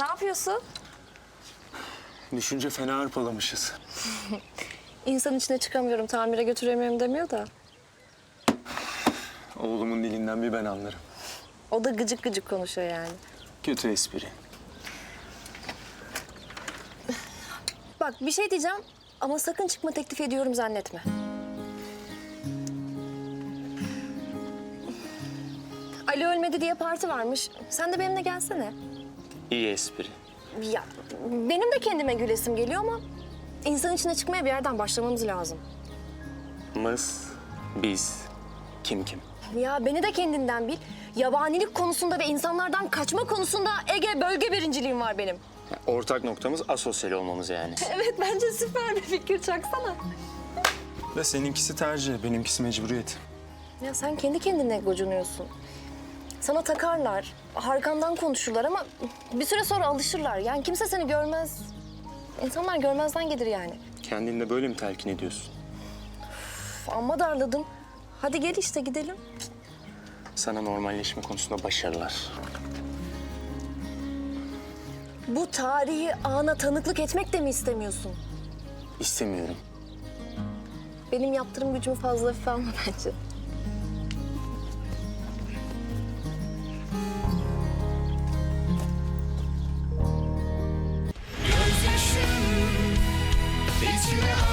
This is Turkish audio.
Ne yapıyorsun? Düşünce fena hırpalamışız. İnsan içine çıkamıyorum, tamire götüremiyorum demiyor da. Oğlumun dilinden bir ben anlarım. O da gıcık gıcık konuşuyor yani. Kötü espri. Bak bir şey diyeceğim ama sakın çıkma teklif ediyorum zannetme. Ali ölmedi diye parti varmış. Sen de benimle gelsene. İyi espri. Ya benim de kendime gülesim geliyor ama insan içine çıkmaya bir yerden başlamamız lazım. Mız, biz, kim kim? Ya beni de kendinden bil. Yabanilik konusunda ve insanlardan kaçma konusunda Ege bölge birinciliğim var benim. Ortak noktamız asosyal olmamız yani. Evet bence süper bir fikir çaksana. Ve seninkisi tercih, benimkisi mecburiyet. Ya sen kendi kendine gocunuyorsun. Sana takarlar, arkandan konuşurlar ama bir süre sonra alışırlar. Yani kimse seni görmez. İnsanlar görmezden gelir yani. Kendinle böyle mi telkin ediyorsun? Üf, amma darladın. Hadi gel işte gidelim. Sana normalleşme konusunda başarılar. Bu tarihi ana tanıklık etmek de mi istemiyorsun? İstemiyorum. Benim yaptırım gücümü fazla hafife alma bence. Yeah.